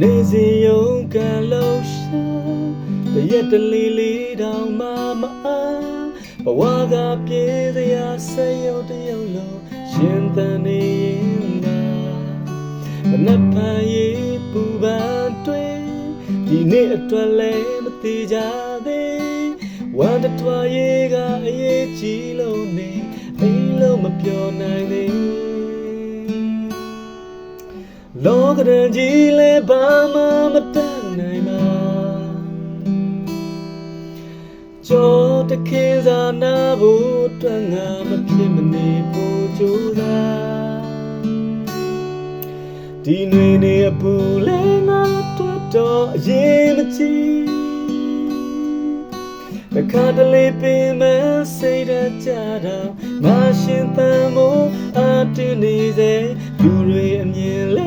နေစီယုံကလုံးရှာတရက်တလီလေးတောင်မှမအားဘဝကပြေးစရာဆက်ရုပ်တရုပ်လုံးရှင်သန်နေရင်သာမနှက်ဖန်ရေးပူပန်တွေ့ဒီနေ့အတွက်လည်းမသေးကြသေးဝမ်းတထွားရေးကအရေးကြီးလို့နေအိမ်လုံးမပြောနိုင်သေး လောကရန်ကြီးလဲဘာမှမတတ်နိုင်ပါကြောတခင်စားနာဖို့အတွက်ငါမဖြစ်မနေဖို့ကြိုးစားဒီနှွေနေအပူလဲငါတွေ့တော့အရေးမကြီးတခါတလေပင်မစိတ်ဓာတ်ကြတော့ငါရှင်သန်မို့အတင်းနေစေလူတွေအမြင်လဲ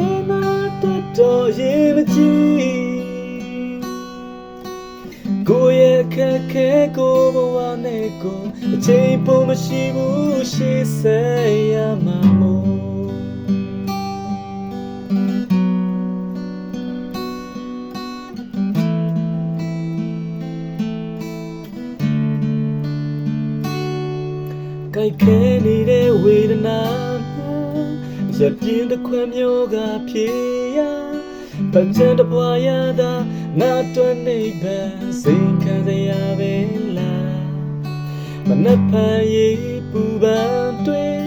က်ခဲကိုဘဝနဲ့ကိုအချိန်ပုံမရှိဘူးရှေ့ဆက်ရမှာမို့ကြိုက်ခဲနေတဲ့ဝေဒနာရပြင်းတစ်ခွက်မျိုးကဖြေရပန်းချန်တစ်ပွားရတာငါတွန်းနေပန်းစိတ်ခံစ နှက်ဖန်ရေးပူပန်တွေ့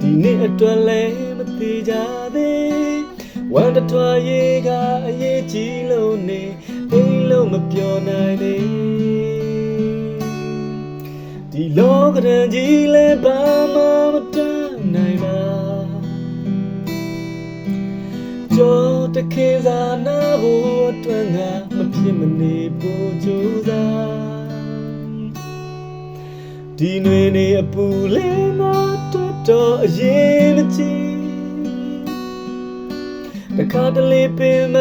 ဒီနေ့အတွက်လည်းမသေးကြသေးဝမ်းတထွားရေးကအရေးကြီးလို့နေအိမ်လုံးမပြောနိုင်သေးဒီလောကရန်ကြီးလဲဘာမှမတတ်နိုင်ပါကြောတခေစားနာဖို့အတွက်ငါမဖြစ်မနေဖို့ကြိုး ဒီနှွေနေအပူလဲငါတော်တော်အရေးမကြီးတခါတလေပင်မ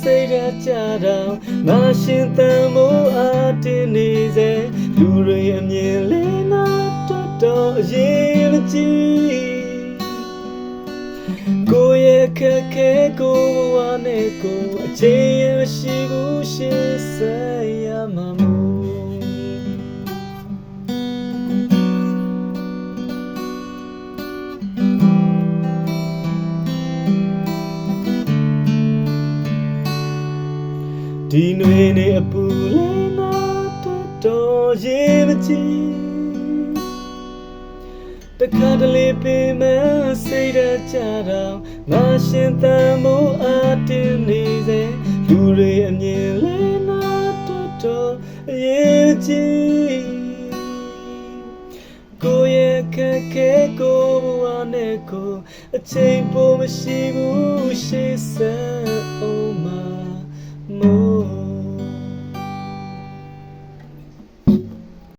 စိတ်ဓာတ်ကြတော့ငါရှင်သန်မို့အတင်းနေစေလူတွေအမြင်လဲနာတော်တော်အရေးမကြီးကိုယ့်ရဲ့ခက်ခဲကိုဘဝနဲ့ကိုအချိန်ရရှိဘူးရှေ့ဆက်ရမှာ ဒီနှွေနေအပူလဲနာတော်တော်ရေးမကြည့်တခါတလေပင်မစိတ်ဓာတ်ကြတော့ငါရှင်သန်မို့အတင်းနေစေလူတွေအမြင်လဲနာတော်တော်ရေးကြည့်ကိုယ့်ရဲ့ခက်ခဲကိုဘဝနဲ့ကိုအချိန်ပိုမရှိဘူးရှေ့ဆက်အောင်